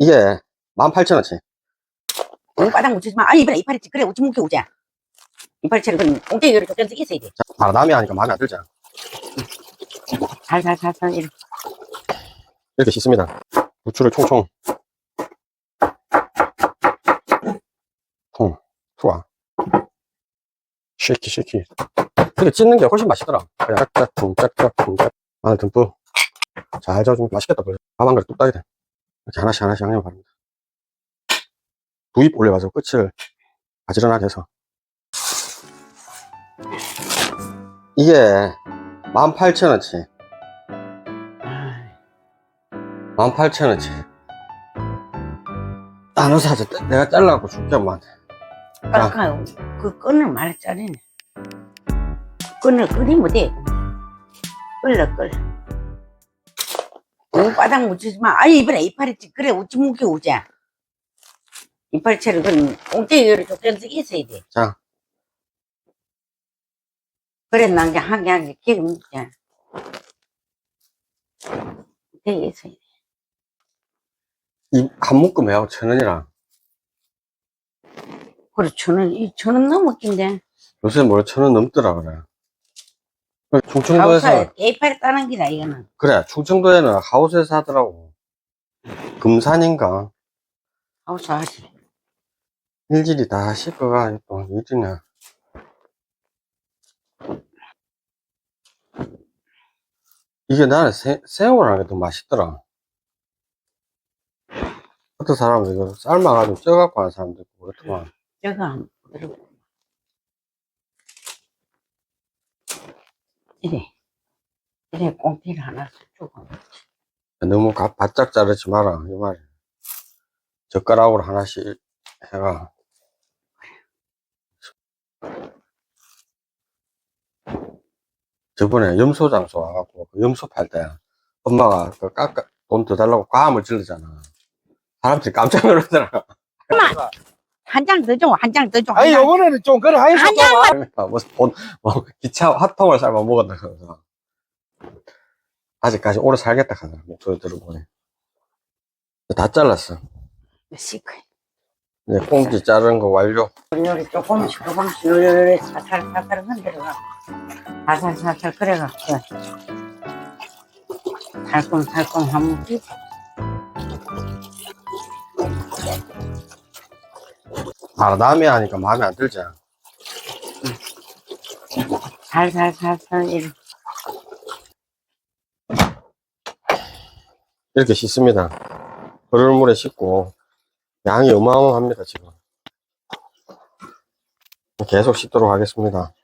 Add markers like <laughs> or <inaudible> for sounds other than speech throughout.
이게 18,000원치. 바닥 묻히지 마. 아니, 이번에 이파리 치. 그래, 우치 묵게 오자. 이파리 치는 그럼 꽁대기를 쫓겨서 있어야 돼. 자, 바람이 하니까 마음에 안 들잖아. 살살살살 이렇게. 이렇게 씻습니다. 부추를 총총. 통, 투하. 쉐이키, 쉐이키. 이렇게 찢는 게 훨씬 맛있더라. 그냥 짝짝퉁, 짝짝퉁, 짝. 마늘 듬뿍. 잘 저어주면 맛있겠다. 밥한 그릇 뚝 따게 돼. 이렇게 하나씩 하나씩 양념 바릅니다. 두입 올려가지고 끝을 바지런하게 해서. 이게 18,000원치. 18,000원치. 나눠 사자. 내가 잘라갖고 엄마한테. 아까 그 끈을 말했잖아네. 끈을 끓이면 돼. 끓여, 끓 여. 어, 바닥 묻히지 마. 아니, 이번에 이파리치. 그래, 우치 묵게 오자. 이파리치를 그럼 꽁대기를 쫓겨서 있어야 돼. 자, 그래, 난게 한 개, 한 개, 기름 먹자. 되게 있어야 돼. 이, 한 묶음 해하고 천 원이라. 그래, 천 원, 이천 원 넘었긴데. 요새 뭐천원 넘더라, 그래. 충청도에서, 하우스에 이파리 따는 기다, 이거는. 그래, 충청도에는 하우스에서 하더라고. 금산인가? 하우스 하지. 일일이 다 씻어가, 또, 일이냐. 이게 나는 새, 새우라는 게 더 맛있더라. 어떤 사람은 이거 삶아가지고 쪄갖고 하는 사람도 있고, 그렇더만. 저거 한번 들어 이래. 이래, 꽁피를 하나 주고. 너무 가, 바짝 자르지 마라, 이 말이야. 젓가락으로 하나씩 해가. 저번에 염소 장소 와갖고, 그 염소 팔 때, 엄마가 그 깎아, 돈 더 달라고 과음을 질르잖아. 사람들이 깜짝 놀라더라. 한 장 더 줘, 한 장 더 줘. 아니 한 장. 요번에는 좀 그래 하이소 한 장만. 뭐, 돈, 뭐, 기차 핫통을 삶아 먹었다, 그러면서. 아직까지 오래 살겠다, 하더라, 목소리 들어보니. 다 잘랐어. 시커. 이제 꽁지 자른 거 완료. 요리 조금씩 조금씩 요리 살살 살살 흔들어가. 살살 살살 끓여가. 살끔 살끔 한 아, 남이 하니까 마음에 안 들잖아. 살살 살살 이렇게. 이렇게 씻습니다. 흐르는 물에 씻고, 양이 어마어마합니다, 지금. 계속 씻도록 하겠습니다.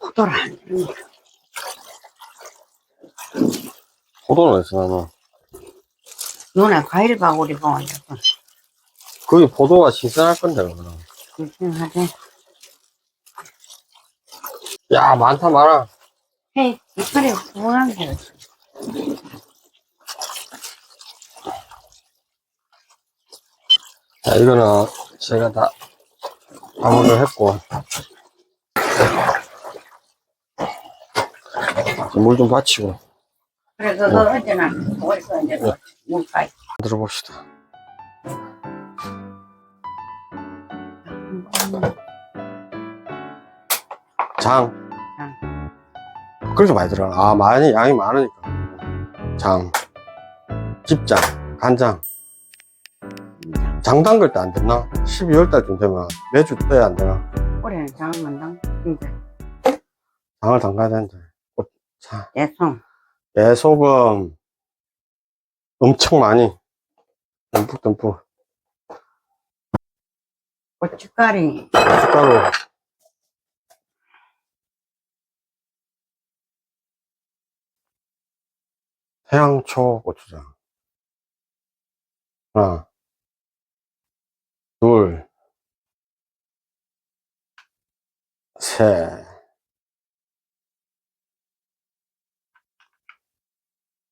포도를 안 주는 거. 포도는 어디서 나노? 눈에 과일 바구리가 완전 거기 포도가 신선할 건데, 그러면. 불편하대. 야, 많다, 많아. 헤이, 이빨에 후한 거. 자, 이거는 제가 다 마무리를 했고. 물 좀 받치고 그래, 그거 언제나, 거기서 이제 물파이. 들어봅시다. 장. 그렇게 많이 들어. 아, 많이, 양이 많으니까. 장. 집장. 간장. 장 담글 때 안 됐나? 12월 달쯤 되면 매주 떠야 안 되나? 올해는 장만 당, 진짜. 장을 담가야 되는데. 어, 자, 대송. 예소금 엄청 많이. 듬뿍듬뿍. 고춧가루. 숟가루. 해양초 고추장. 하나, 둘, 셋.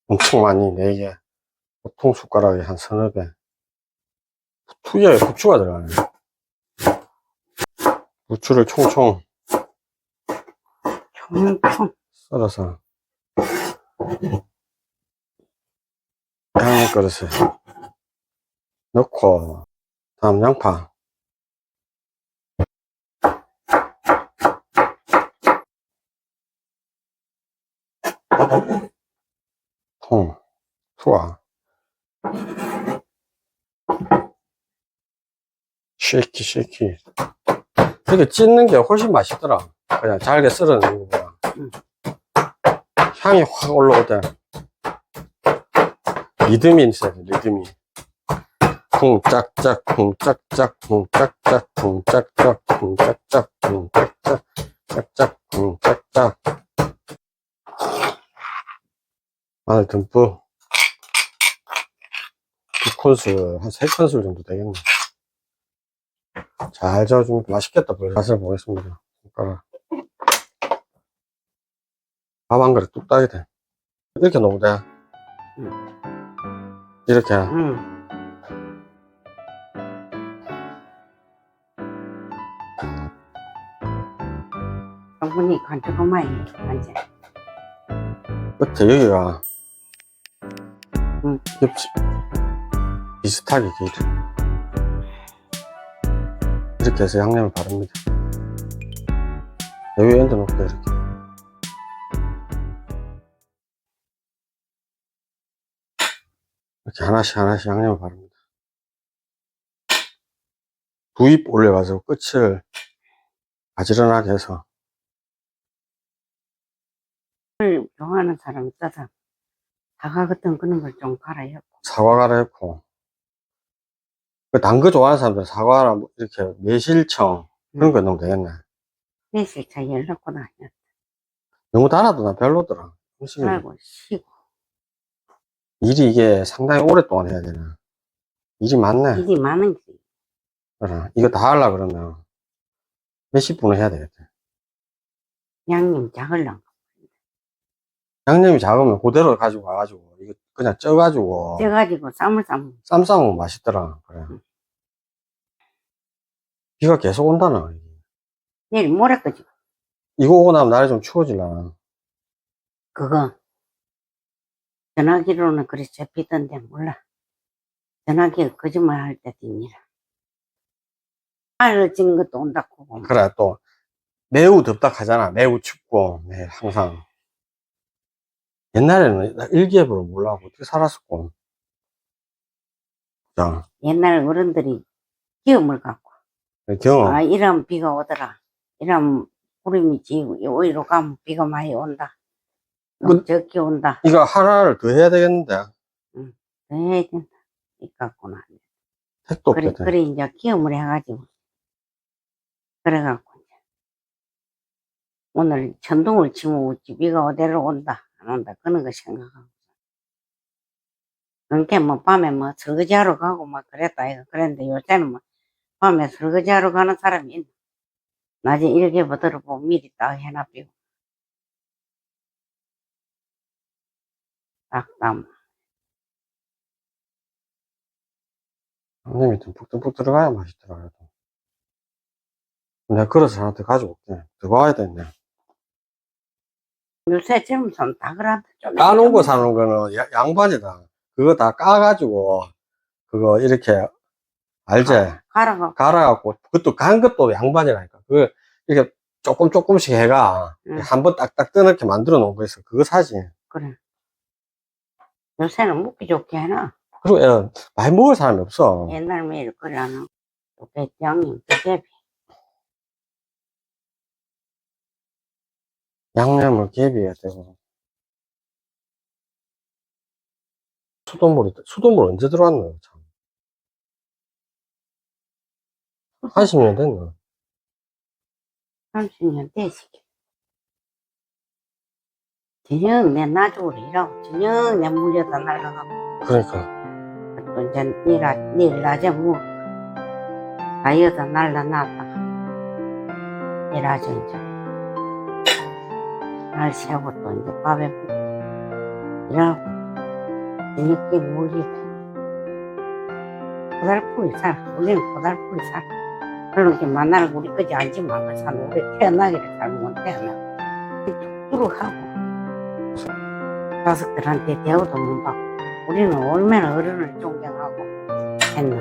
엄청 많이, 네 개. 보통 숟가락에 한 서너 개. 투에 고추가 들어가네. 부추를 총총 총총. 썰어서 양념 그릇에 넣고, 다음 양파. 통, 투하. 쉐이키, 쉐이키. 이렇게 찢는 게 훨씬 맛있더라. 그냥 잘게 썰어내는 거보다. 응. 향이 확 올라오대. 리듬이 있어야 돼, 리듬이. 쿵짝짝, 쿵짝짝, 쿵짝짝, 쿵짝짝, 쿵짝짝, 쿵짝짝, 짝짝, 쿵짝짝. 마늘 듬뿍. 두 큰술, 한 세 큰술 정도 되겠네. 잘 저어주면 맛있겠다. 벌써 맛을 보겠습니다. 손가락. 밥한 그릇 뚝 따게 돼. 이렇게 놓으면 돼. 이렇게. 응. 충분히 간조금만 해, 완전. 끝에 여기가 응. 비슷하게 이렇게 이렇게 해서 양념을 바릅니다. 여기 얹어 놓을게요 이렇게. 이렇게 하나씩 하나씩 양념을 바릅니다. 두입 올려가지고 끝을 가지런하게 해서. 술 좋아하는 사람 있어서 사과 같은 그런 걸 좀 갈아요. 사과 갈아넣고 단 거 좋아하는 사람들 사과랑 뭐 이렇게 매실청 그런 거 넣으면 되겠네 내실 차 다녀. 너무 달아도 나 별로더라 음식이 살고 쉬고. 일이 이게 상당히 오랫동안 해야 되네 일이 많네 일이 많은 게 그래. 이거 다 하려 그러면 몇십 분을 해야 되겠다 양념 작을랑. 양념이 작으면 그대로 가지고 와가지고 이거 그냥 쪄가지고 쪄가지고 쌈을 싸면 쌈 싸먹으면 맛있더라. 그래. 비가 계속 온다나 내일 모레 거지. 이거 오고 나면 날이 좀 추워질라나 그거 전화기로는 그리 잡히던데 몰라. 전화기가 거짓말 할때 딥니다. 알러지는 것도 온다고 그래 또 매우 덥다 하잖아. 매우 춥고 네, 항상 옛날에는 나 일기예보를 몰라고 어떻게 살았었고 자 옛날 어른들이 기음을 갖고 경험 아 이런 비가 오더라. 이런 구름이 지고 여기로 가면 비가 많이 온다. 그- 적게 온다. 이거 하나를 더 해야 되겠는데 해야 된다. 이갖고나. 택도 그래, 그래, 이제 기음을 해가지고. 그래갖고, 이제. 오늘 천둥을 치면 어찌 비가 어디로 온다, 안 온다, 그런 거 생각하고. 그러니까 뭐, 밤에 뭐, 설거지하러 가고 막 그랬다, 이거. 그랬는데 요새는 뭐, 밤에 설거지하러 가는 사람이 있나. 낮에 일기부 들어보고 미리 딱 해놔비고. 딱 담. 양념이 듬뿍듬뿍 들어가야 맛있더라 그래도 내가 그릇을 하나 더 가지고 올게 더 가야 되네 요새 젊은 사람 다 그런다. 좀 까놓은 거 사놓은 거는 야- 양반이다 그거 다 까가지고 그거 이렇게 알지 가라가. 갈아갖고 그것도 간 것도 양반이라니까 그 이렇게 조금 조금씩 해가 응. 한 번 딱딱 떠넣게 만들어 놓은 거 있어 그거 사지 그래. 요새는 먹기 좋게 해놔. 그리고 야, 많이 먹을 사람이 없어 옛날 매일 끓여놓은 배짱님 뜨개비 양념을 개비해야 되고. 수돗물이 수돗물 언제 들어왔노 참. 80년 됐나 30년 됐지. 저녁 내 나중으로 일하고 저녁 내 물려다 날라가고. 그러니까. 또 이제 내일, 아- 내일 낮에 뭐 다이어다 날라놨다가 아침 이제 날 새고 또 이제 밥에 일하고 저녁에 물리고 고달프게 살아 우리는 고달프게 살아 그렇게 만나는 우리 거지 알지 말고 산 우리 태어나기를 잘못 태어나 뚝뚝 하고 자식들한테 대우도 못 받고 우리는 얼마나 어른을 존경하고 했나?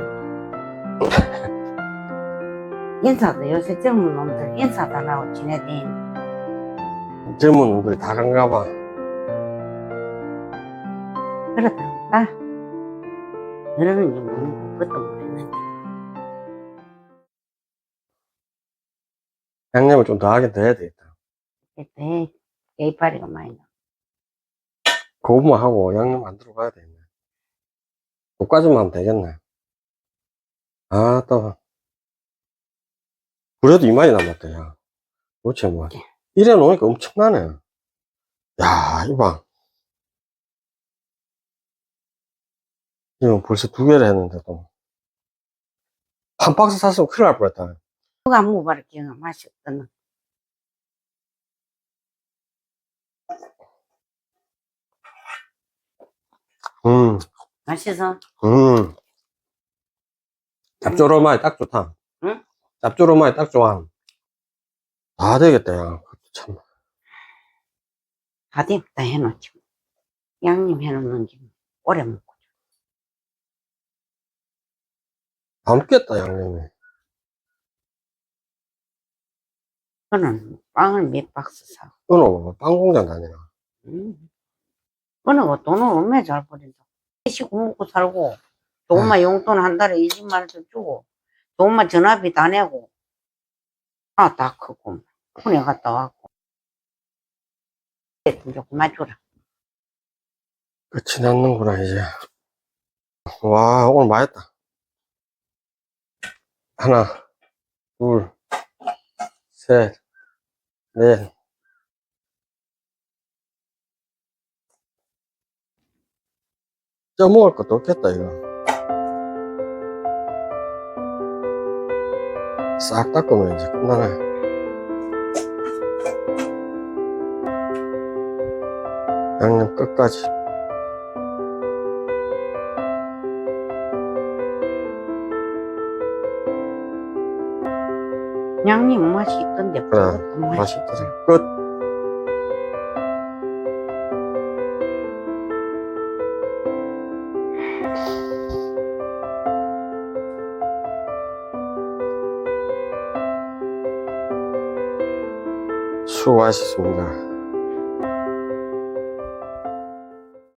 <laughs> 인사도 요새 젊은 놈들 인사도 안 하고 지내대. 젊은 놈들이 다 간가 봐. 그렇다. 그러는 게 뭐는 그것도 모르겠는데. 양념을 좀 더 하긴 더 해야 되겠다. 그때 게이파리가 많이 나. 고구마 하고 양념 안 들어 가야 되겠네. 볶아주면 하면 되겠네. 아, 또. 그래도 이만이 남았다, 야. 도대체 뭐. 이래 놓으니까 엄청나네. 야, 이봐. 이거 벌써 두 개를 했는데도. 한 박스 샀으면 큰일 날 뻔했다. 누가 안 먹어봐라 기가 맛이 없더나. 음, 맛있어? 음. 짭조름하게 딱 좋다. 응? 짭조름하게 딱 좋아. 다 되겠다, 야. 참. 다 됐다 해놓지. 양념 해놓는 게 오래 먹고. 다 먹겠다, 양념이. 그는 빵을 몇 박스 사. 너는 뭐, 빵 공장 다니나? 음. 그는 뭐 돈을 얼마나 잘 버린다. 시고 먹고 살고, 조금만 용돈 한 달에 20만 원씩 주고, 조금만 전화비 다 내고, 아, 다 크고, 군에 갔다 왔고. 이제 그만 주라. 끝이 났는구나, 이제. 와, 오늘 맛있다. 하나, 둘, 셋, 넷. 쪄 먹을 것도 없겠다, 이거. 싹 닦으면 이제 끝나네. 양념 끝까지. 양념 맛이 있던데, 그래, 그것도 맛이 맛있더라. 끝. 수고하셨습니다.